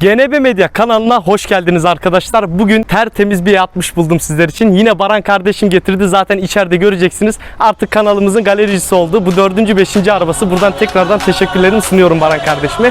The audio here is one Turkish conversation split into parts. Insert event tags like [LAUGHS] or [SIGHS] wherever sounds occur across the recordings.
GNB Medya kanalına hoş geldiniz arkadaşlar. Bugün tertemiz bir yatmış buldum sizler için. Yine Baran kardeşim getirdi. Zaten içeride göreceksiniz. Artık kanalımızın galericisi oldu. Bu dördüncü, beşinci arabası. Buradan tekrardan teşekkürlerimi sunuyorum Baran kardeşime.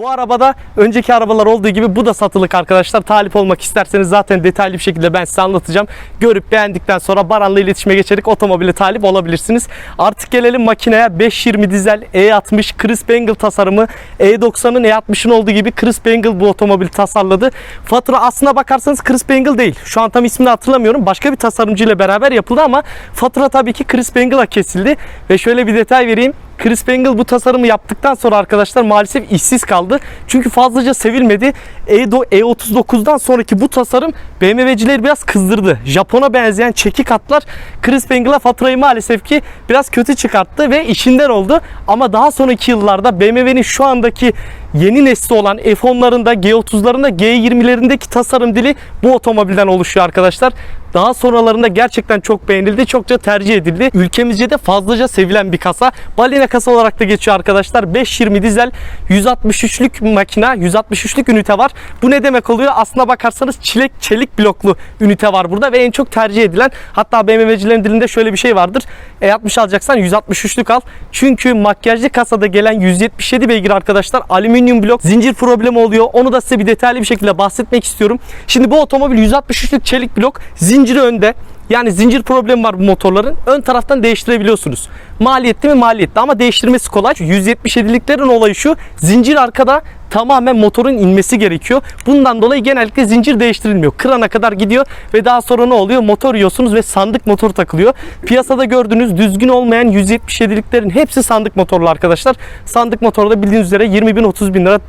Bu arabada önceki arabalar olduğu gibi bu da satılık arkadaşlar. Talip olmak isterseniz zaten detaylı bir şekilde ben size anlatacağım. Görüp beğendikten sonra Baran'la iletişime geçerek otomobile talip olabilirsiniz. Artık gelelim makineye 520 dizel E60 Chris Bangle tasarımı E90'ın E60'ın olduğu gibi Chris Bangle bu otomobil tasarladı. Fatura aslına bakarsanız Chris Bangle değil. Şu an tam ismini hatırlamıyorum. Başka bir tasarımcı ile beraber yapıldı ama fatura tabii ki Chris Bangle'a kesildi. Ve şöyle bir detay vereyim. Chris Bangle bu tasarımı yaptıktan sonra arkadaşlar maalesef işsiz kaldı. Çünkü fazlaca sevilmedi. E-do- E39'dan sonraki bu tasarım BMW'cileri biraz kızdırdı. Japon'a benzeyen çekik hatlar Chris Bangle'a faturayı maalesef ki biraz kötü çıkarttı ve işinden oldu. Ama daha sonraki yıllarda BMW'nin şu andaki yeni nesli olan F10'larında, G30'larında, G20'lerindeki tasarım dili bu otomobilden oluşuyor arkadaşlar. Daha sonralarında gerçekten çok beğenildi, çokça tercih edildi. Ülkemizce de fazlaca sevilen bir kasa. Balina kasa olarak da geçiyor arkadaşlar. 520 dizel 163'lük makina, 163'lük ünite var. Bu ne demek oluyor? Aslına bakarsanız çelik çelik bloklu ünite var burada ve en çok tercih edilen hatta BMW'cilerin dilinde şöyle bir şey vardır. E60 alacaksan 163'lük al. Çünkü makyajlı kasada gelen 177 beygir arkadaşlar alüminyum blok zincir problemi oluyor. Onu da size bir detaylı bir şekilde bahsetmek istiyorum. Şimdi bu otomobil 163'lük çelik blok zinciri önde. Yani zincir problemi var bu motorların. Ön taraftan değiştirebiliyorsunuz. Maliyetli mi maliyetli ama değiştirmesi kolay. 177'liklerin olayı şu. Zincir arkada tamamen motorun inmesi gerekiyor. Bundan dolayı genellikle zincir değiştirilmiyor. Kırana kadar gidiyor ve daha sonra ne oluyor? Motor yiyorsunuz ve sandık motor takılıyor. Piyasada gördüğünüz düzgün olmayan 177'liklerin hepsi sandık motorlu arkadaşlar. Sandık motorda bildiğiniz üzere 20 bin 30 bin lira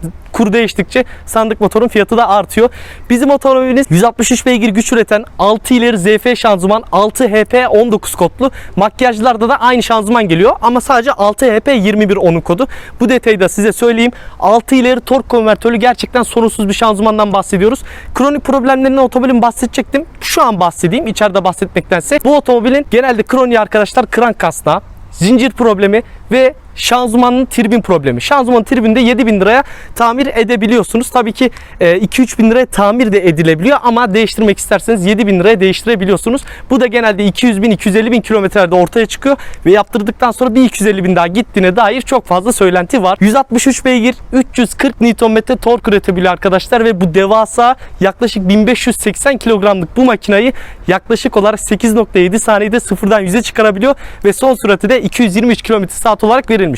kur değiştikçe sandık motorun fiyatı da artıyor. Bizim otomobilimiz 163 beygir güç üreten 6 ileri ZF şanzıman 6 HP 19 kodlu. Makyajlarda da aynı şanzıman geliyor ama sadece 6 HP 21 onun kodu. Bu detayı da size söyleyeyim. 6 ileri tork konvertörlü gerçekten sorunsuz bir şanzımandan bahsediyoruz. Kronik problemlerinden otomobilin bahsedecektim. Şu an bahsedeyim içeride bahsetmektense. Bu otomobilin genelde kroniği arkadaşlar krank kasnağı, zincir problemi ve şanzımanın tribün problemi. Şanzımanın tribünde 7000 liraya tamir edebiliyorsunuz. Tabii ki e, 2-3 bin liraya tamir de edilebiliyor ama değiştirmek isterseniz 7000 liraya değiştirebiliyorsunuz. Bu da genelde 200 bin 250 bin kilometrede ortaya çıkıyor ve yaptırdıktan sonra bir 250 bin daha gittiğine dair çok fazla söylenti var. 163 beygir 340 Nm tork üretebiliyor arkadaşlar ve bu devasa yaklaşık 1580 kilogramlık bu makinayı yaklaşık olarak 8.7 saniyede sıfırdan 100'e çıkarabiliyor ve son sürati de 223 km saat olarak verilmiş.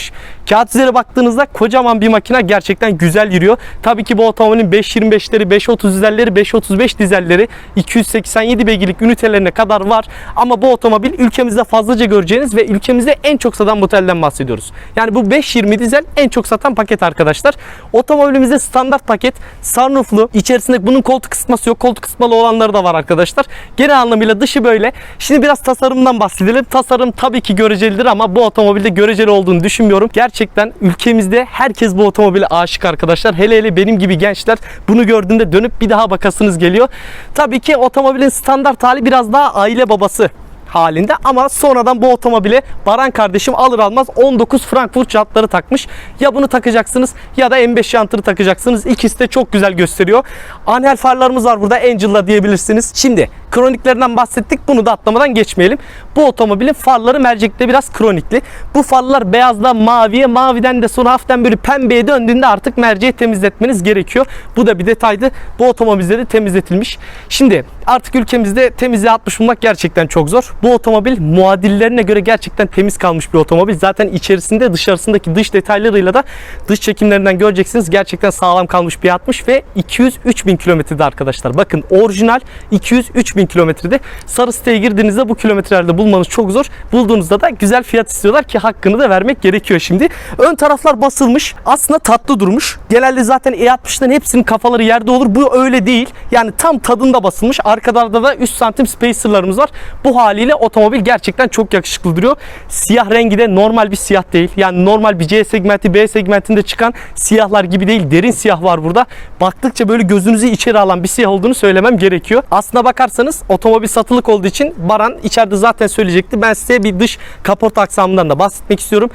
Kağıt üzere baktığınızda kocaman bir makine gerçekten güzel yürüyor. Tabii ki bu otomobilin 525'leri, 530 dizelleri, 535 dizelleri 287 beygirlik ünitelerine kadar var. Ama bu otomobil ülkemizde fazlaca göreceğiniz ve ülkemizde en çok satan modelden bahsediyoruz. Yani bu 520 dizel en çok satan paket arkadaşlar. Otomobilimizde standart paket, sunrooflu, içerisinde bunun koltuk kısması yok. Koltuk kısmalı olanları da var arkadaşlar. Genel anlamıyla dışı böyle. Şimdi biraz tasarımdan bahsedelim. Tasarım tabii ki görecelidir ama bu otomobilde göreceli olduğunu düşünmüyorum. Gerçekten ülkemizde herkes bu otomobile aşık arkadaşlar. Hele hele benim gibi gençler bunu gördüğünde dönüp bir daha bakasınız geliyor. Tabii ki otomobilin standart hali biraz daha aile babası halinde ama sonradan bu otomobile Baran kardeşim alır almaz 19 Frankfurt jantları takmış. Ya bunu takacaksınız ya da M5 jantını takacaksınız. İkisi de çok güzel gösteriyor. Anel farlarımız var burada Angel'la diyebilirsiniz. Şimdi Kroniklerinden bahsettik. Bunu da atlamadan geçmeyelim. Bu otomobilin farları mercekte biraz kronikli. Bu farlar beyazdan maviye, maviden de sonra hafiften böyle pembeye döndüğünde artık merceği temizletmeniz gerekiyor. Bu da bir detaydı. Bu otomobilde de temizletilmiş. Şimdi artık ülkemizde temizliğe atmış bulmak gerçekten çok zor. Bu otomobil muadillerine göre gerçekten temiz kalmış bir otomobil. Zaten içerisinde dışarısındaki dış detaylarıyla da dış çekimlerinden göreceksiniz. Gerçekten sağlam kalmış bir 60 ve 203 bin kilometrede arkadaşlar. Bakın orijinal 203 bin kilometrede. Sarı siteye girdiğinizde bu kilometrelerde bulmanız çok zor. Bulduğunuzda da güzel fiyat istiyorlar ki hakkını da vermek gerekiyor şimdi. Ön taraflar basılmış. Aslında tatlı durmuş. Genelde zaten E60'ların hepsinin kafaları yerde olur. Bu öyle değil. Yani tam tadında basılmış. Arkalarda da 3 santim spacerlarımız var. Bu haliyle otomobil gerçekten çok yakışıklı duruyor. Siyah rengi de normal bir siyah değil. Yani normal bir C segmenti, B segmentinde çıkan siyahlar gibi değil. Derin siyah var burada. Baktıkça böyle gözünüzü içeri alan bir siyah olduğunu söylemem gerekiyor. Aslına bakarsanız otomobil satılık olduğu için Baran içeride zaten söyleyecekti. Ben size bir dış kaporta aksamından da bahsetmek istiyorum.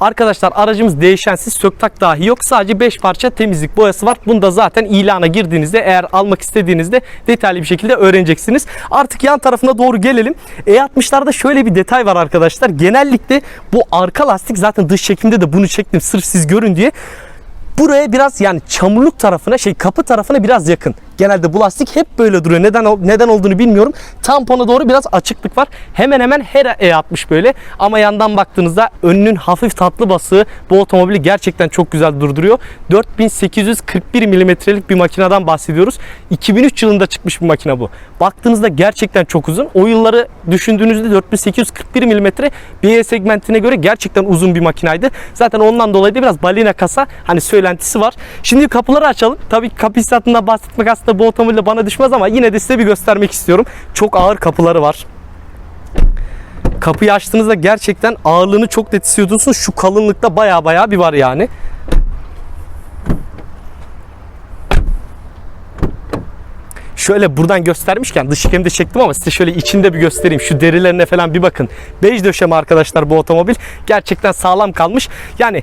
Arkadaşlar aracımız değişensiz söktak dahi yok. Sadece 5 parça temizlik boyası var. Bunu da zaten ilana girdiğinizde eğer almak istediğinizde detaylı bir şekilde öğreneceksiniz. Artık yan tarafına doğru gelelim. E60'larda şöyle bir detay var arkadaşlar. Genellikle bu arka lastik zaten dış çekimde de bunu çektim sırf siz görün diye. Buraya biraz yani çamurluk tarafına şey kapı tarafına biraz yakın. Genelde bu lastik hep böyle duruyor. Neden neden olduğunu bilmiyorum. Tampona doğru biraz açıklık var. Hemen hemen her E60 böyle. Ama yandan baktığınızda önünün hafif tatlı basığı bu otomobili gerçekten çok güzel durduruyor. 4841 milimetrelik bir makineden bahsediyoruz. 2003 yılında çıkmış bir makine bu. Baktığınızda gerçekten çok uzun. O yılları düşündüğünüzde 4841 milimetre BE segmentine göre gerçekten uzun bir makinaydı. Zaten ondan dolayı da biraz balina kasa hani söylentisi var. Şimdi kapıları açalım. Tabii ki kapı hissiyatından bahsetmek aslında bu otomobille bana düşmez ama yine de size bir göstermek istiyorum. Çok ağır kapıları var. Kapıyı açtığınızda gerçekten ağırlığını çok net hissediyorsunuz. Şu kalınlıkta baya baya bir var yani. Şöyle buradan göstermişken dış çekimde çektim ama size şöyle içinde bir göstereyim. Şu derilerine falan bir bakın. Bej döşeme arkadaşlar bu otomobil. Gerçekten sağlam kalmış. Yani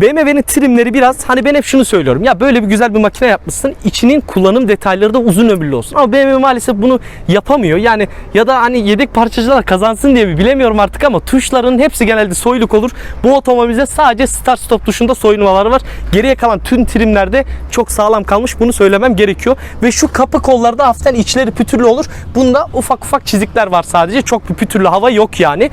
BMW'nin trimleri biraz hani ben hep şunu söylüyorum. Ya böyle bir güzel bir makine yapmışsın. içinin kullanım detayları da uzun ömürlü olsun. Ama BMW maalesef bunu yapamıyor. Yani ya da hani yedek parçacılar kazansın diye mi bilemiyorum artık ama tuşların hepsi genelde soyluk olur. Bu otomobilde sadece start stop tuşunda soyunmaları var. Geriye kalan tüm trimlerde çok sağlam kalmış. Bunu söylemem gerekiyor. Ve şu kapı kollarda hafiften içleri pütürlü olur. Bunda ufak ufak çizikler var sadece. Çok bir pütürlü hava yok yani.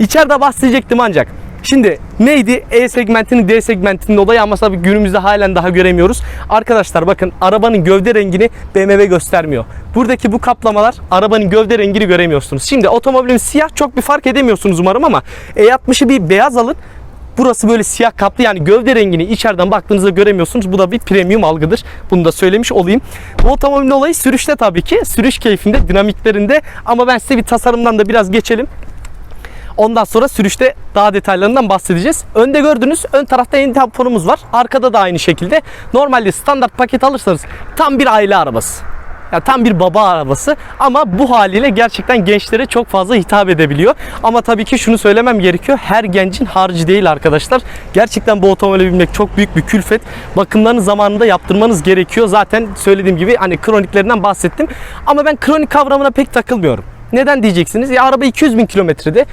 İçeride bahsedecektim ancak. Şimdi neydi? E segmentinin D segmentinin olayı ama tabii günümüzde halen daha göremiyoruz. Arkadaşlar bakın arabanın gövde rengini BMW göstermiyor. Buradaki bu kaplamalar arabanın gövde rengini göremiyorsunuz. Şimdi otomobilin siyah çok bir fark edemiyorsunuz umarım ama E60'ı bir beyaz alın. Burası böyle siyah kaplı yani gövde rengini içeriden baktığınızda göremiyorsunuz. Bu da bir premium algıdır. Bunu da söylemiş olayım. Bu otomobilin olayı sürüşte tabii ki. Sürüş keyfinde, dinamiklerinde ama ben size bir tasarımdan da biraz geçelim. Ondan sonra sürüşte daha detaylarından bahsedeceğiz. Önde gördüğünüz ön tarafta yeni tamponumuz var. Arkada da aynı şekilde. Normalde standart paket alırsanız tam bir aile arabası. Yani tam bir baba arabası ama bu haliyle gerçekten gençlere çok fazla hitap edebiliyor. Ama tabii ki şunu söylemem gerekiyor. Her gencin harcı değil arkadaşlar. Gerçekten bu otomobile binmek çok büyük bir külfet. Bakımlarını zamanında yaptırmanız gerekiyor. Zaten söylediğim gibi hani kroniklerinden bahsettim. Ama ben kronik kavramına pek takılmıyorum. Neden diyeceksiniz? Ya araba 200 bin kilometrede.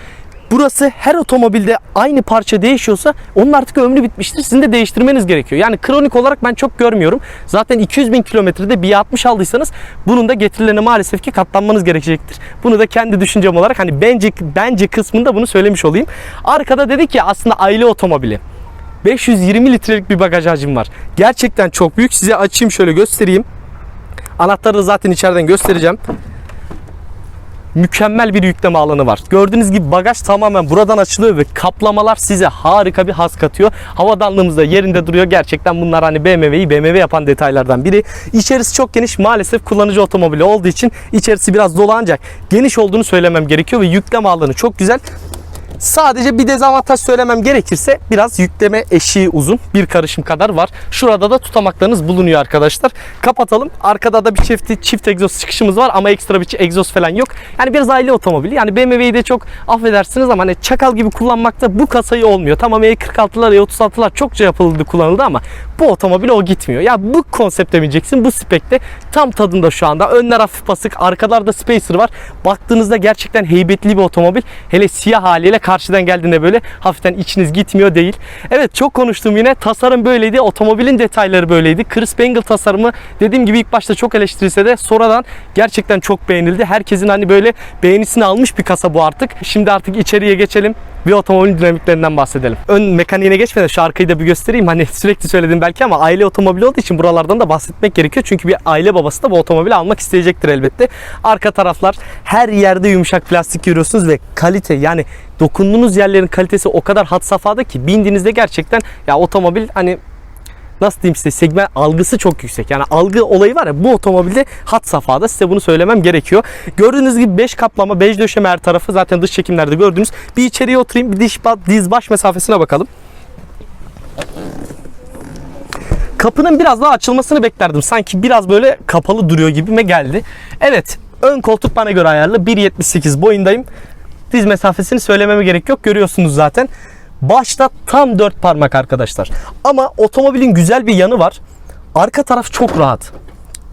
Burası her otomobilde aynı parça değişiyorsa onun artık ömrü bitmiştir. Sizin de değiştirmeniz gerekiyor. Yani kronik olarak ben çok görmüyorum. Zaten 200 bin kilometrede bir 60 aldıysanız bunun da getirilerine maalesef ki katlanmanız gerekecektir. Bunu da kendi düşüncem olarak hani bence bence kısmında bunu söylemiş olayım. Arkada dedik ya aslında aile otomobili. 520 litrelik bir bagaj hacim var. Gerçekten çok büyük. Size açayım şöyle göstereyim. Anahtarı zaten içeriden göstereceğim mükemmel bir yükleme alanı var. Gördüğünüz gibi bagaj tamamen buradan açılıyor ve kaplamalar size harika bir haz katıyor. Havadanlığımız da yerinde duruyor. Gerçekten bunlar hani BMW'yi BMW yapan detaylardan biri. İçerisi çok geniş. Maalesef kullanıcı otomobili olduğu için içerisi biraz dolu ancak geniş olduğunu söylemem gerekiyor ve yükleme alanı çok güzel. Sadece bir dezavantaj söylemem gerekirse biraz yükleme eşiği uzun. Bir karışım kadar var. Şurada da tutamaklarınız bulunuyor arkadaşlar. Kapatalım. Arkada da bir çift, çift egzoz çıkışımız var ama ekstra bir egzoz falan yok. Yani biraz aile otomobili. Yani BMW'yi de çok affedersiniz ama hani çakal gibi kullanmakta bu kasayı olmuyor. Tamam E46'lar, E36'lar çokça yapıldı, kullanıldı ama bu otomobil o gitmiyor. Ya bu konsepte bineceksin, bu spekte tam tadında şu anda. Önler hafif basık, arkalarda spacer var. Baktığınızda gerçekten heybetli bir otomobil. Hele siyah haliyle karşıdan geldiğinde böyle hafiften içiniz gitmiyor değil. Evet çok konuştum yine. Tasarım böyleydi. Otomobilin detayları böyleydi. Chris Bangle tasarımı dediğim gibi ilk başta çok eleştirilse de sonradan gerçekten çok beğenildi. Herkesin hani böyle beğenisini almış bir kasa bu artık. Şimdi artık içeriye geçelim bir otomobilin dinamiklerinden bahsedelim. Ön mekaniğine geçmeden şu arkayı da bir göstereyim. Hani [LAUGHS] sürekli söyledim belki ama aile otomobili olduğu için buralardan da bahsetmek gerekiyor. Çünkü bir aile babası da bu otomobili almak isteyecektir elbette. Arka taraflar her yerde yumuşak plastik görüyorsunuz ve kalite yani dokunduğunuz yerlerin kalitesi o kadar had safhada ki bindiğinizde gerçekten ya otomobil hani nasıl diyeyim size segment algısı çok yüksek. Yani algı olayı var ya bu otomobilde hat safhada size bunu söylemem gerekiyor. Gördüğünüz gibi 5 kaplama, 5 döşeme her tarafı zaten dış çekimlerde gördünüz. Bir içeriye oturayım bir diş, diz baş mesafesine bakalım. Kapının biraz daha açılmasını beklerdim. Sanki biraz böyle kapalı duruyor gibime geldi. Evet ön koltuk bana göre ayarlı. 1.78 boyundayım. Diz mesafesini söylememe gerek yok. Görüyorsunuz zaten. Başta tam 4 parmak arkadaşlar. Ama otomobilin güzel bir yanı var. Arka taraf çok rahat.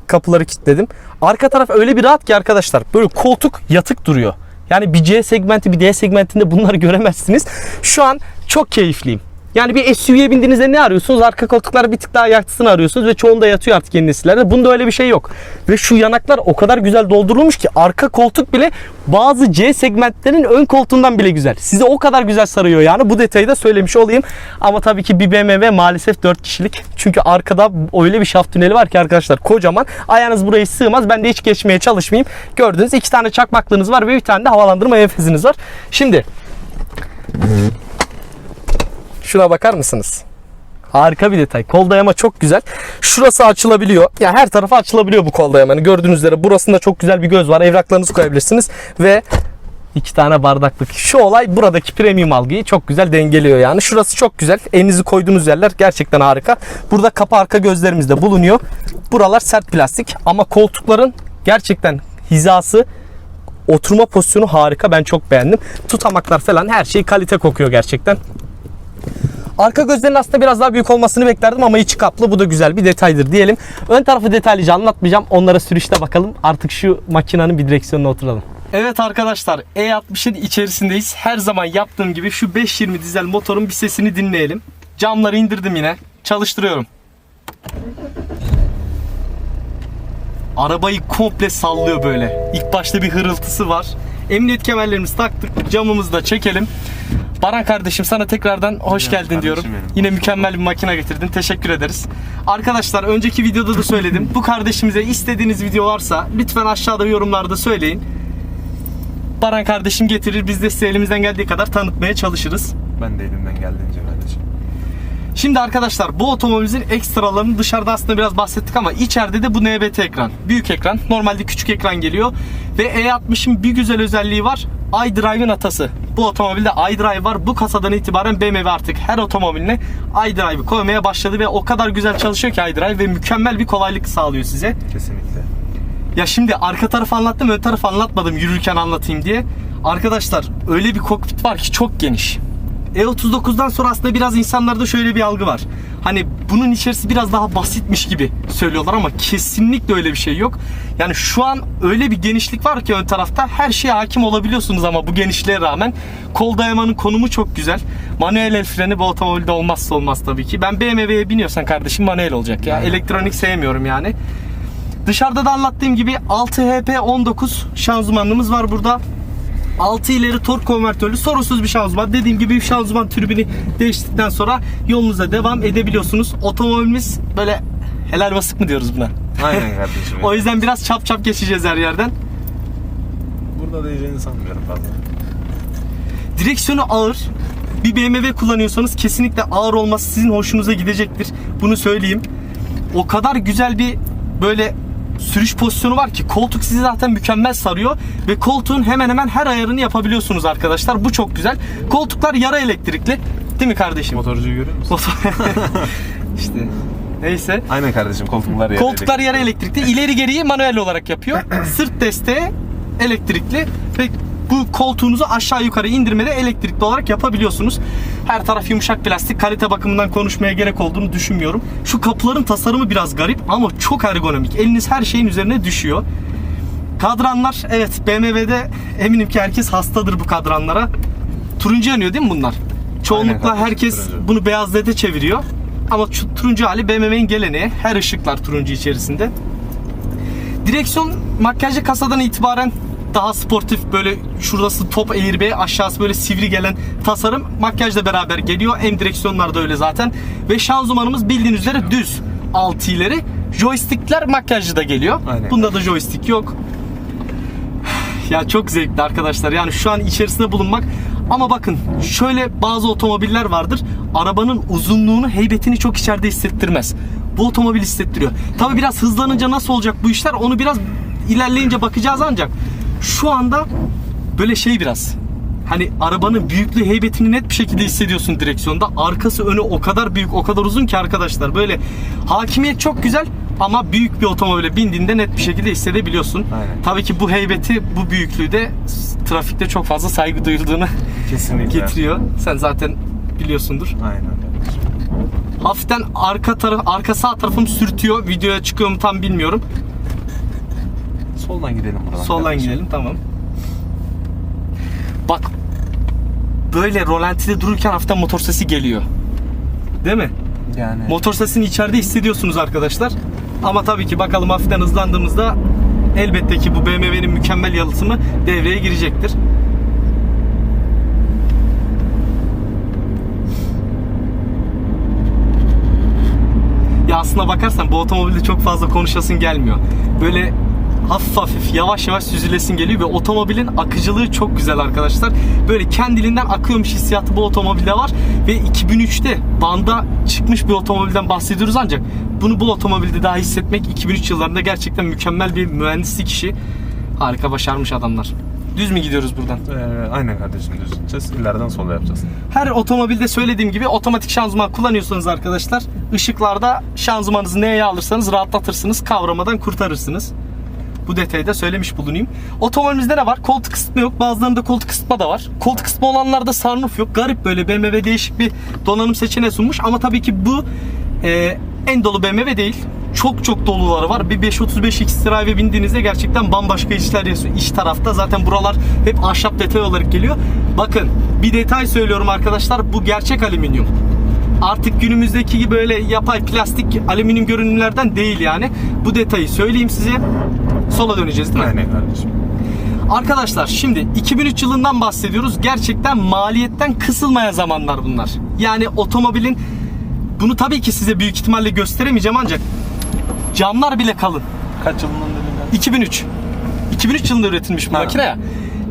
Kapıları kilitledim. Arka taraf öyle bir rahat ki arkadaşlar. Böyle koltuk yatık duruyor. Yani bir C segmenti bir D segmentinde bunları göremezsiniz. Şu an çok keyifliyim. Yani bir SUV'ye bindiğinizde ne arıyorsunuz? Arka koltuklar bir tık daha yaktısını arıyorsunuz ve çoğunda yatıyor artık yeni nesillerde. Bunda öyle bir şey yok. Ve şu yanaklar o kadar güzel doldurulmuş ki arka koltuk bile bazı C segmentlerin ön koltuğundan bile güzel. Size o kadar güzel sarıyor yani. Bu detayı da söylemiş olayım. Ama tabii ki bir BMW maalesef 4 kişilik. Çünkü arkada öyle bir şaft tüneli var ki arkadaşlar kocaman. Ayağınız buraya sığmaz. Ben de hiç geçmeye çalışmayayım. Gördüğünüz iki tane çakmaklığınız var ve bir tane de havalandırma menfeziniz var. Şimdi Şuna bakar mısınız? Harika bir detay. Kol dayama çok güzel. Şurası açılabiliyor. Ya yani her tarafı açılabiliyor bu kol dayamanın. Gördüğünüz üzere burasında çok güzel bir göz var. Evraklarınızı koyabilirsiniz ve iki tane bardaklık. Şu olay buradaki premium algıyı çok güzel dengeliyor yani. Şurası çok güzel. Elinizi koyduğunuz yerler gerçekten harika. Burada kapı arka gözlerimiz de bulunuyor. Buralar sert plastik ama koltukların gerçekten hizası oturma pozisyonu harika. Ben çok beğendim. Tutamaklar falan her şey kalite kokuyor gerçekten. Arka gözlerin aslında biraz daha büyük olmasını beklerdim ama içi kaplı. Bu da güzel bir detaydır diyelim. Ön tarafı detaylıca anlatmayacağım. Onlara sürüşte bakalım. Artık şu makinenin bir direksiyonuna oturalım. Evet arkadaşlar E67 içerisindeyiz. Her zaman yaptığım gibi şu 520 dizel motorun bir sesini dinleyelim. Camları indirdim yine. Çalıştırıyorum. Arabayı komple sallıyor böyle. İlk başta bir hırıltısı var. Emniyet kemerlerimizi taktık. Camımızı da çekelim. Baran kardeşim sana tekrardan hoş Ya, geldin diyorum. benim. Yine mükemmel bir makine getirdin. Teşekkür ederiz. Arkadaşlar önceki videoda da söyledim. Bu kardeşimize istediğiniz video varsa lütfen aşağıda yorumlarda söyleyin. Baran kardeşim getirir. Biz de size elimizden geldiği kadar tanıtmaya çalışırız. Ben de elimden geldiğince. Şimdi arkadaşlar bu otomobilimizin ekstralarını dışarıda aslında biraz bahsettik ama içeride de bu NBT ekran. Büyük ekran. Normalde küçük ekran geliyor. Ve E60'ın bir güzel özelliği var. iDrive'ın atası. Bu otomobilde iDrive var. Bu kasadan itibaren BMW artık her otomobiline iDrive'ı koymaya başladı ve o kadar güzel çalışıyor ki iDrive ve mükemmel bir kolaylık sağlıyor size. Kesinlikle. Ya şimdi arka tarafı anlattım, ön tarafı anlatmadım yürürken anlatayım diye. Arkadaşlar öyle bir kokpit var ki çok geniş. E39'dan sonra aslında biraz insanlarda şöyle bir algı var. Hani bunun içerisi biraz daha basitmiş gibi söylüyorlar ama kesinlikle öyle bir şey yok. Yani şu an öyle bir genişlik var ki ön tarafta her şeye hakim olabiliyorsunuz ama bu genişliğe rağmen kol dayamanın konumu çok güzel. Manuel el freni bu otomobilde olmazsa olmaz tabii ki. Ben BMW'ye biniyorsan kardeşim manuel olacak ya. Elektronik sevmiyorum yani. Dışarıda da anlattığım gibi 6 HP 19 şanzımanımız var burada. 6 ileri tork konvertörlü sorunsuz bir şanzıman. Dediğim gibi şanzıman türbini değiştirdikten sonra yolunuza devam edebiliyorsunuz. Otomobilimiz böyle helal basık mı diyoruz buna? Aynen [LAUGHS] kardeşim. O yüzden biraz çap çap geçeceğiz her yerden. Burada diyeceğini sanmıyorum fazla. Direksiyonu ağır. Bir BMW kullanıyorsanız kesinlikle ağır olması sizin hoşunuza gidecektir. Bunu söyleyeyim. O kadar güzel bir böyle sürüş pozisyonu var ki koltuk sizi zaten mükemmel sarıyor ve koltuğun hemen hemen her ayarını yapabiliyorsunuz arkadaşlar. Bu çok güzel. Koltuklar yarı elektrikli. Değil mi kardeşim? Motorcuyu görüyor musun? [LAUGHS] işte neyse. Aynen kardeşim koltuklar yere. Koltuklar yarı elektrikli. İleri geriyi manuel olarak yapıyor. Sırt desteği elektrikli ve bu koltuğunuzu aşağı yukarı indirmede elektrikli olarak yapabiliyorsunuz. Her taraf yumuşak plastik. Kalite bakımından konuşmaya gerek olduğunu düşünmüyorum. Şu kapıların tasarımı biraz garip ama çok ergonomik. Eliniz her şeyin üzerine düşüyor. Kadranlar evet BMW'de eminim ki herkes hastadır bu kadranlara. Turuncu yanıyor değil mi bunlar? Çoğunlukla kardeşim, herkes turuncu. bunu beyaz led'e çeviriyor. Ama şu turuncu hali BMW'nin geleneği. Her ışıklar turuncu içerisinde. Direksiyon makyajlı kasadan itibaren daha sportif böyle şurası top airbag aşağısı böyle sivri gelen tasarım makyajla beraber geliyor. M direksiyonlar da öyle zaten. Ve şanzımanımız bildiğiniz üzere düz altı ileri. Joystickler makyajlı da geliyor. Aynen. Bunda da joystick yok. [SIGHS] Ya çok zevkli arkadaşlar. Yani şu an içerisinde bulunmak. Ama bakın şöyle bazı otomobiller vardır. Arabanın uzunluğunu, heybetini çok içeride hissettirmez. Bu otomobil hissettiriyor. Tabi biraz hızlanınca nasıl olacak bu işler onu biraz ilerleyince bakacağız ancak şu anda böyle şey biraz hani arabanın büyüklüğü heybetini net bir şekilde hissediyorsun direksiyonda. Arkası önü o kadar büyük o kadar uzun ki arkadaşlar böyle hakimiyet çok güzel ama büyük bir otomobile bindiğinde net bir şekilde hissedebiliyorsun. Aynen. Tabii ki bu heybeti bu büyüklüğü de trafikte çok fazla saygı duyulduğunu Kesinlikle. getiriyor. Sen zaten biliyorsundur. Aynen. Hafiften arka taraf arka sağ tarafım sürtüyor. Videoya çıkıyor mu tam bilmiyorum. Soldan gidelim buradan. Soldan kardeşim. gidelim tamam. Bak böyle rolantide dururken hafiften motor sesi geliyor. Değil mi? Yani Motor sesini içeride hissediyorsunuz arkadaşlar. Ama tabii ki bakalım hafiften hızlandığımızda elbette ki bu BMW'nin mükemmel yalıtımı devreye girecektir. Ya aslına bakarsan bu otomobilde çok fazla konuşasın gelmiyor. Böyle hafif hafif yavaş yavaş süzülesin geliyor ve otomobilin akıcılığı çok güzel arkadaşlar. Böyle kendiliğinden akıyormuş hissiyatı bu otomobilde var ve 2003'te banda çıkmış bir otomobilden bahsediyoruz ancak bunu bu otomobilde daha hissetmek 2003 yıllarında gerçekten mükemmel bir mühendislik işi. Harika başarmış adamlar. Düz mü gidiyoruz buradan? Ee, aynen kardeşim düz gideceğiz. İleriden sola yapacağız. Her otomobilde söylediğim gibi otomatik şanzıman kullanıyorsanız arkadaşlar ışıklarda şanzımanınızı neye alırsanız rahatlatırsınız kavramadan kurtarırsınız. Bu detayı da söylemiş bulunayım. Otomobilimizde ne var? Koltuk kısıtma yok. Bazılarında koltuk kısıtma da var. Koltuk kısıtma olanlarda sunroof yok. Garip böyle BMW değişik bir donanım seçeneği sunmuş. Ama tabii ki bu e, en dolu BMW değil. Çok çok doluları var. Bir 535 X-Drive'e bindiğinizde gerçekten bambaşka işler yaşıyor. İç tarafta zaten buralar hep ahşap detay olarak geliyor. Bakın bir detay söylüyorum arkadaşlar. Bu gerçek alüminyum. Artık günümüzdeki gibi böyle yapay plastik alüminyum görünümlerden değil yani. Bu detayı söyleyeyim size. Sola döneceğiz değil mi? Aynen kardeşim. Arkadaşlar şimdi 2003 yılından bahsediyoruz. Gerçekten maliyetten kısılmayan zamanlar bunlar. Yani otomobilin bunu tabii ki size büyük ihtimalle gösteremeyeceğim ancak camlar bile kalın. Kaç yılından dedin 2003. 2003 yılında üretilmiş bu Ha. makine ya.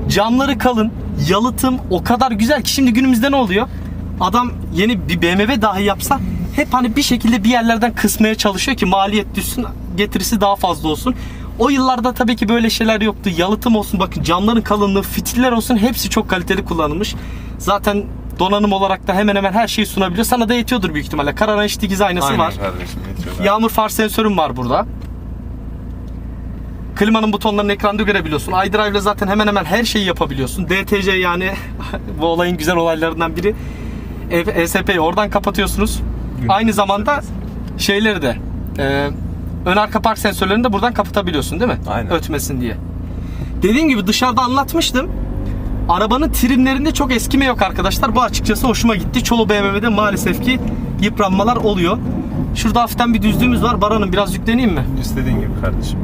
Camları kalın, yalıtım o kadar güzel ki şimdi günümüzde ne oluyor? Adam yeni bir BMW dahi yapsa hep hani bir şekilde bir yerlerden kısmaya çalışıyor ki maliyet düşsün, getirisi daha fazla olsun. O yıllarda tabii ki böyle şeyler yoktu. Yalıtım olsun bakın camların kalınlığı, fitiller olsun hepsi çok kaliteli kullanılmış. Zaten donanım olarak da hemen hemen her şeyi sunabiliyor. Sana da yetiyordur büyük ihtimalle. Carrara HD dikiz aynası Aynen var. kardeşim. Yetiyor. Yağmur far sensörüm var burada. Klimanın butonlarını ekranda görebiliyorsun. iDrive ile zaten hemen hemen her şeyi yapabiliyorsun. DTC yani [LAUGHS] bu olayın güzel olaylarından biri. E- ESP'yi oradan kapatıyorsunuz. Aynı zamanda şeyleri de e, ön arka park sensörlerini de buradan kapatabiliyorsun değil mi? Aynen. Ötmesin diye. Dediğim gibi dışarıda anlatmıştım. Arabanın trimlerinde çok eskime yok arkadaşlar. Bu açıkçası hoşuma gitti. Çoğu BMW'de maalesef ki yıpranmalar oluyor. Şurada hafiften bir düzlüğümüz var. Baran'ım biraz yükleneyim mi? İstediğin gibi kardeşim.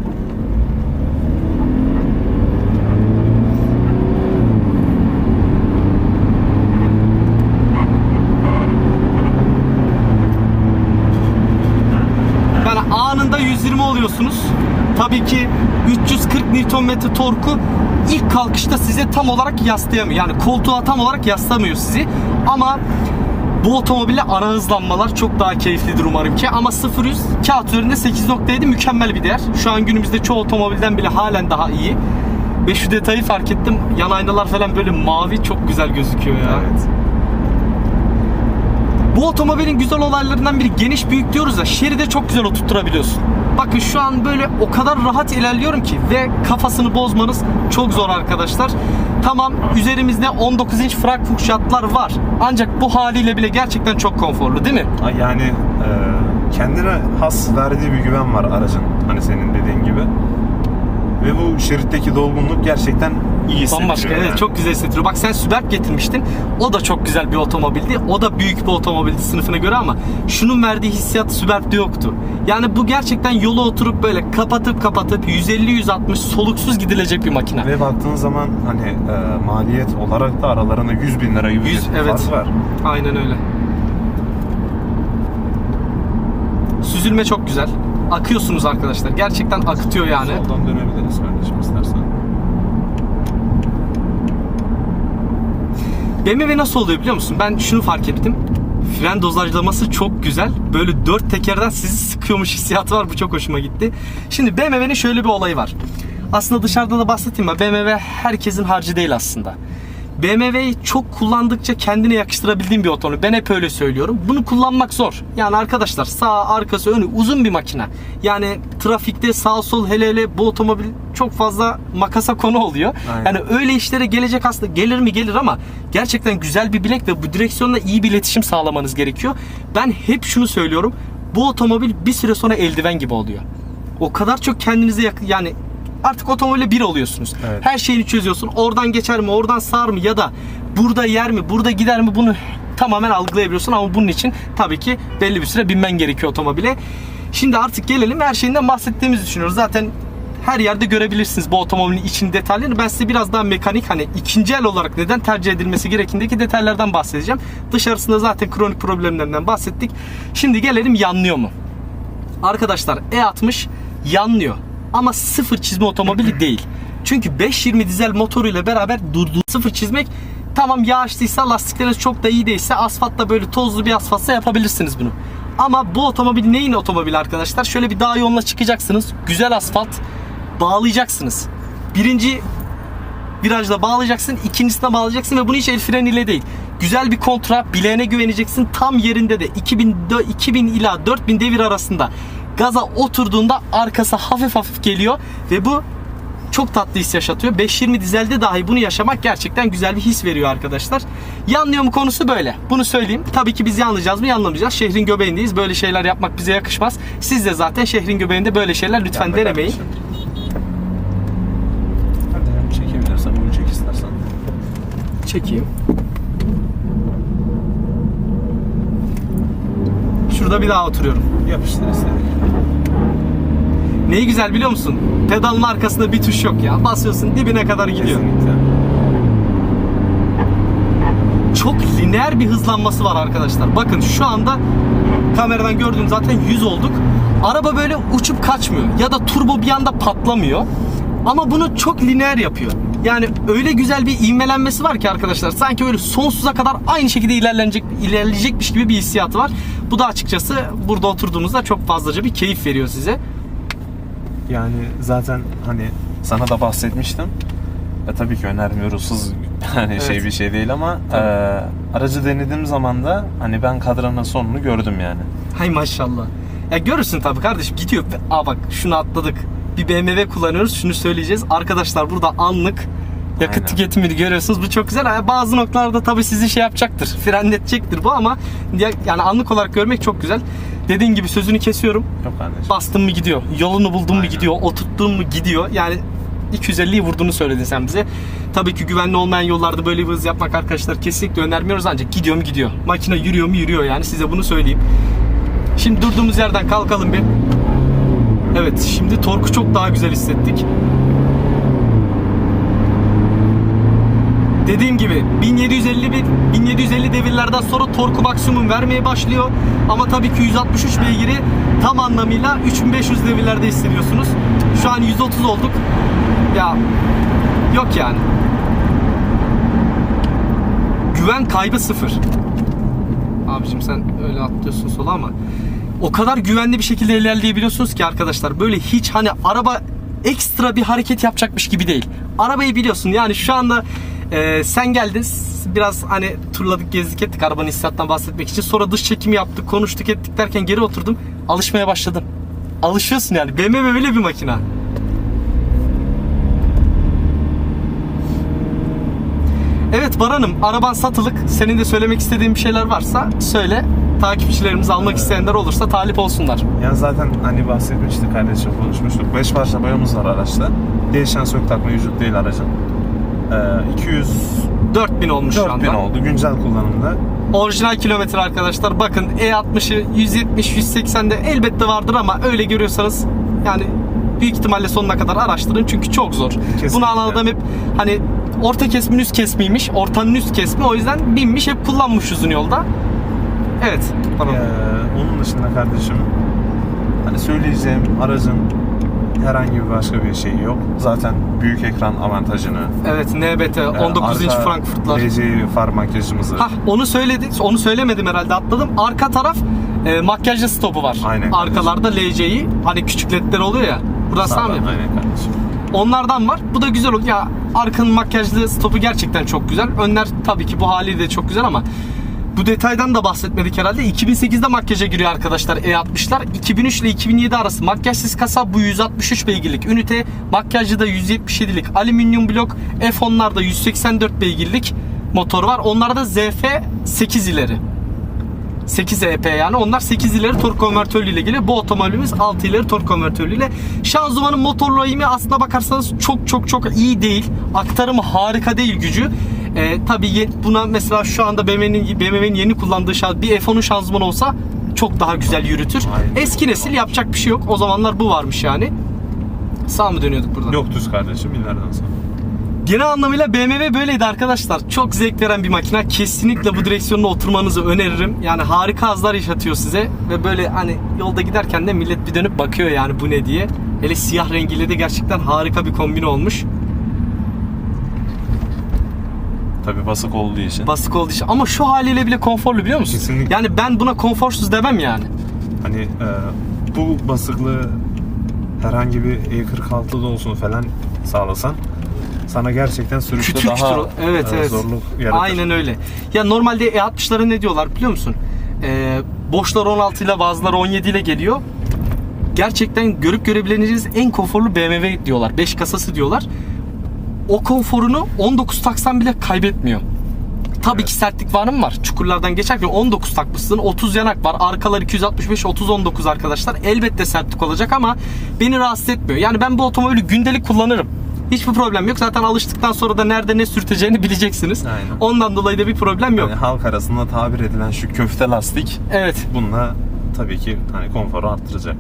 Yani anında 120 oluyorsunuz. Tabii ki 340 Nm torku ilk kalkışta size tam olarak yaslayamıyor. Yani koltuğa tam olarak yaslamıyor sizi. Ama Bu otomobille ara hızlanmalar çok daha keyiflidir umarım ki. Ama 0-100 kağıt üzerinde 8.7 mükemmel bir değer. Şu an günümüzde çoğu otomobilden bile halen daha iyi. Ve şu detayı fark ettim. Yan aynalar falan böyle mavi çok güzel gözüküyor ya. Evet. Bu otomobilin güzel olaylarından biri geniş büyük diyoruz ya şeride çok güzel oturtturabiliyorsun. Bakın şu an böyle o kadar rahat ilerliyorum ki ve kafasını bozmanız çok zor arkadaşlar. Tamam üzerimizde 19 inç Frankfurt jantlar var. Ancak bu haliyle bile gerçekten çok konforlu değil mi? Yani e, kendine has verdiği bir güven var aracın. Hani senin dediğin gibi. Ve bu şeritteki dolgunluk gerçekten iyi hissettiriyor. Bambaşka evet yani. çok güzel hissettiriyor. Bak sen Superb getirmiştin. O da çok güzel bir otomobildi. O da büyük bir otomobildi sınıfına göre ama şunun verdiği hissiyat Superb'de yoktu. Yani bu gerçekten yola oturup böyle kapatıp kapatıp 150-160 soluksuz gidilecek bir makine. Ve baktığın zaman hani e, maliyet olarak da aralarında 100 bin lira gibi 100, bir evet. fark var. Aynen öyle. Süzülme çok güzel. Akıyorsunuz arkadaşlar. Gerçekten akıtıyor yani. Soldan dönebiliriz kardeşim istersen. BMW nasıl oluyor biliyor musun? Ben şunu fark ettim. Fren dozajlaması çok güzel. Böyle dört tekerden sizi sıkıyormuş hissiyatı var. Bu çok hoşuma gitti. Şimdi BMW'nin şöyle bir olayı var. Aslında dışarıda da bahsettiğim gibi BMW herkesin harcı değil aslında. BMW'yi çok kullandıkça kendine yakıştırabildiğim bir otomobil. Ben hep öyle söylüyorum. Bunu kullanmak zor. Yani arkadaşlar sağ, arkası, önü uzun bir makine. Yani trafikte sağ sol hele hele bu otomobil çok fazla makasa konu oluyor. Aynen. Yani öyle işlere gelecek aslında gelir mi gelir ama gerçekten güzel bir bilek ve bu direksiyonla iyi bir iletişim sağlamanız gerekiyor. Ben hep şunu söylüyorum. Bu otomobil bir süre sonra eldiven gibi oluyor. O kadar çok kendinize yakın yani artık otomobille bir oluyorsunuz. Evet. Her şeyini çözüyorsun. Oradan geçer mi, oradan sağır mı ya da burada yer mi, burada gider mi bunu tamamen algılayabiliyorsun ama bunun için tabii ki belli bir süre binmen gerekiyor otomobile. Şimdi artık gelelim her şeyinden bahsettiğimizi düşünüyoruz. Zaten her yerde görebilirsiniz bu otomobilin için detaylarını. Ben size biraz daha mekanik hani ikinci el olarak neden tercih edilmesi gerektiğindeki detaylardan bahsedeceğim. Dışarısında zaten kronik problemlerinden bahsettik. Şimdi gelelim yanlıyor mu? Arkadaşlar E60 yanlıyor ama sıfır çizme otomobili değil. Çünkü 520 dizel motoruyla beraber durduğu sıfır çizmek tamam yağışlıysa lastikleriniz çok da iyi değilse asfaltta böyle tozlu bir asfaltsa yapabilirsiniz bunu. Ama bu otomobil neyin otomobili arkadaşlar? Şöyle bir dağ yoluna çıkacaksınız. Güzel asfalt bağlayacaksınız. Birinci virajda bağlayacaksın, ikincisine bağlayacaksın ve bunu hiç el freniyle değil. Güzel bir kontra, bileğine güveneceksin. Tam yerinde de 2000, dö- 2000 ila 4000 devir arasında gaza oturduğunda arkası hafif hafif geliyor ve bu çok tatlı his yaşatıyor. 520 dizelde dahi bunu yaşamak gerçekten güzel bir his veriyor arkadaşlar. Yanlıyor mu konusu böyle. Bunu söyleyeyim. Tabii ki biz yanlayacağız mı? Yanlamayacağız. Şehrin göbeğindeyiz. Böyle şeyler yapmak bize yakışmaz. Siz de zaten şehrin göbeğinde böyle şeyler lütfen Yandı denemeyin. kardeşim. Hadi çekebilirsen bunu çek istersen. Çekeyim. Şurada bir daha oturuyorum. Yapıştır istedim. Neyi güzel biliyor musun? Pedalın arkasında bir tuş yok ya. Basıyorsun dibine kadar gidiyor. Kesinlikle. Çok lineer bir hızlanması var arkadaşlar. Bakın şu anda kameradan gördüğüm zaten 100 olduk. Araba böyle uçup kaçmıyor. Ya da turbo bir anda patlamıyor. Ama bunu çok lineer yapıyor. Yani öyle güzel bir ivmelenmesi var ki arkadaşlar. Sanki böyle sonsuza kadar aynı şekilde ilerlenecek, ilerleyecekmiş gibi bir hissiyatı var. Bu da açıkçası burada oturduğunuzda çok fazlaca bir keyif veriyor size. Yani zaten hani sana da bahsetmiştim. Ya tabii ki önermiyoruz hız hani [LAUGHS] Evet. şey bir şey değil ama e, aracı denediğim zaman da hani ben kadranın sonunu gördüm yani. Hay maşallah. Ya görürsün tabii kardeşim gidiyor. Aa bak şunu atladık. Bir BMW kullanıyoruz. Şunu söyleyeceğiz. Arkadaşlar burada anlık yakıt Aynen. tüketimini görüyorsunuz. Bu çok güzel. Yani Bazı noktalarda tabii sizi şey yapacaktır. Frenletecektir bu ama ya- yani anlık olarak görmek çok güzel. Dediğin gibi sözünü kesiyorum. Yok kardeşim. Bastın mı gidiyor. Yolunu buldun mu gidiyor. Oturttun mu gidiyor. Yani 250'yi vurduğunu söyledin sen bize. Tabii ki güvenli olmayan yollarda böyle bir hız yapmak arkadaşlar kesinlikle önermiyoruz ancak gidiyor mu gidiyor. Makine yürüyor mu yürüyor yani size bunu söyleyeyim. Şimdi durduğumuz yerden kalkalım bir. Evet şimdi torku çok daha güzel hissettik. Dediğim gibi 1750 bir 1750 devirlerden sonra torku maksimum vermeye başlıyor. Ama tabii ki 163 beygiri tam anlamıyla 3500 devirlerde hissediyorsunuz. Şu an 130 olduk. Ya yok yani. Güven kaybı sıfır. Abicim sen öyle atlıyorsun sola ama o kadar güvenli bir şekilde ilerleyebiliyorsunuz ki arkadaşlar. Böyle hiç hani araba ekstra bir hareket yapacakmış gibi değil. Arabayı biliyorsun yani şu anda e, sen geldin biraz hani turladık gezdik ettik arabanın hissiyattan bahsetmek için. Sonra dış çekimi yaptık konuştuk ettik derken geri oturdum. Alışmaya başladım. Alışıyorsun yani. BMW öyle bir makina. Evet Baran'ım araban satılık. Senin de söylemek istediğin bir şeyler varsa söyle. Takipçilerimizi almak isteyenler olursa talip olsunlar. Yani zaten hani bahsetmiştik kardeşim konuşmuştuk. 5 parça boyamız var araçta. Değişen sök takma mevcut değil aracın. Ee, 200 4000 olmuş şu 4000 anda. oldu güncel kullanımda. Orijinal kilometre arkadaşlar. Bakın E60'ı 170 180'de elbette vardır ama öyle görüyorsanız yani büyük ihtimalle sonuna kadar araştırın çünkü çok zor. Kesinlikle. Bunu anladığım hep hani orta kesmin üst kesmiymiş, ortanın üst kesmi o yüzden binmiş hep kullanmış uzun yolda. Evet. Tamam. Ee, onun dışında kardeşim hani söyleyeceğim aracın herhangi bir başka bir şeyi yok. Zaten büyük ekran avantajını Evet NBT e, 19 inç arka Frankfurtlar. LCD far makyajımızı Hah onu söyledik. Onu söylemedim herhalde atladım. Arka taraf e, makyajlı stopu var. Aynen. Arkalarda LC'yi hani küçük ledler oluyor ya. Buradan sağ mı aynen kardeşim. Onlardan var. Bu da güzel oluyor. Ya arkanın makyajlı stopu gerçekten çok güzel. Önler tabii ki bu haliyle de çok güzel ama bu detaydan da bahsetmedik herhalde. 2008'de makyaja giriyor arkadaşlar E60'lar. 2003 ile 2007 arası makyajsız kasa bu 163 beygirlik ünite. Makyajlı da 177'lik alüminyum blok. F10'larda 184 beygirlik motor var. Onlarda ZF 8 ileri. 8 EP yani onlar 8 ileri tork konvertörlüğüyle geliyor. Bu otomobilimiz 6 ileri tork konvertörlüğüyle. Şanzımanın motorlu eğimi aslına bakarsanız çok çok çok iyi değil. Aktarımı harika değil gücü. Ee, tabii buna mesela şu anda BMW'nin BMW'nin yeni kullandığı şanz, bir F10'un şanzımanı olsa çok daha güzel yürütür. Aynen. Eski nesil yapacak bir şey yok. O zamanlar bu varmış yani. Sağ mı dönüyorduk buradan? Yok düz kardeşim ileriden sonra. Genel anlamıyla BMW böyleydi arkadaşlar. Çok zevk veren bir makine. Kesinlikle bu direksiyonda oturmanızı öneririm. Yani harika hazlar yaşatıyor size. Ve böyle hani yolda giderken de millet bir dönüp bakıyor yani bu ne diye. Hele siyah rengiyle de gerçekten harika bir kombin olmuş. Tabi basık olduğu için. Basık olduğu için. Ama şu haliyle bile konforlu biliyor musun? Kesinlikle. Yani ben buna konforsuz demem yani. Hani e, bu basıklığı herhangi bir E46'da olsun falan sağlasan sana gerçekten sürüşte Küçülmüştür daha o. Evet, e, evet. zorluk yaratır. Aynen öyle. Ya normalde E60'lara ne diyorlar biliyor musun? Ee, boşlar 16 ile bazıları 17 ile geliyor. Gerçekten görüp görebileceğiniz en konforlu BMW diyorlar. 5 kasası diyorlar. O konforunu 19 taksan bile kaybetmiyor. Tabii Evet. ki sertlik var mı var? Çukurlardan geçerken 19 takmışsın. 30 yanak var. Arkalar 265 30 19 arkadaşlar. Elbette sertlik olacak ama beni rahatsız etmiyor. Yani ben bu otomobili gündelik kullanırım. Hiçbir problem yok. Zaten alıştıktan sonra da nerede ne sürteceğini bileceksiniz. Aynen. Ondan dolayı da bir problem yok. Hani halk arasında tabir edilen şu köfte lastik Evet. bununla tabii ki hani konforu arttıracak.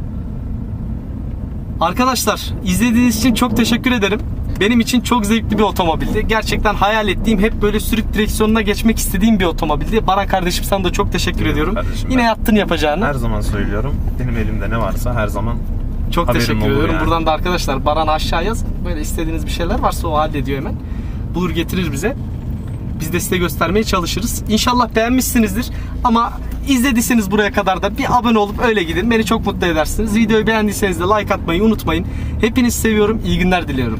Arkadaşlar izlediğiniz için çok teşekkür ederim. Benim için çok zevkli bir otomobildi. Gerçekten hayal ettiğim, hep böyle sürük direksiyonuna geçmek istediğim bir otomobildi. Baran kardeşim sana da çok teşekkür ediyorum. kardeşim, Yine ben- yaptın yapacağını. Her zaman söylüyorum. Benim elimde ne varsa her zaman Çok teşekkür ediyorum. yani. Buradan da arkadaşlar Baran aşağı yaz. Böyle istediğiniz bir şeyler varsa o hallediyor hemen. Bulur getirir bize. Biz de size göstermeye çalışırız. İnşallah beğenmişsinizdir. Ama izlediyseniz buraya kadar da bir abone olup öyle gidin. Beni çok mutlu edersiniz. Videoyu beğendiyseniz de like atmayı unutmayın. Hepinizi seviyorum. İyi günler diliyorum.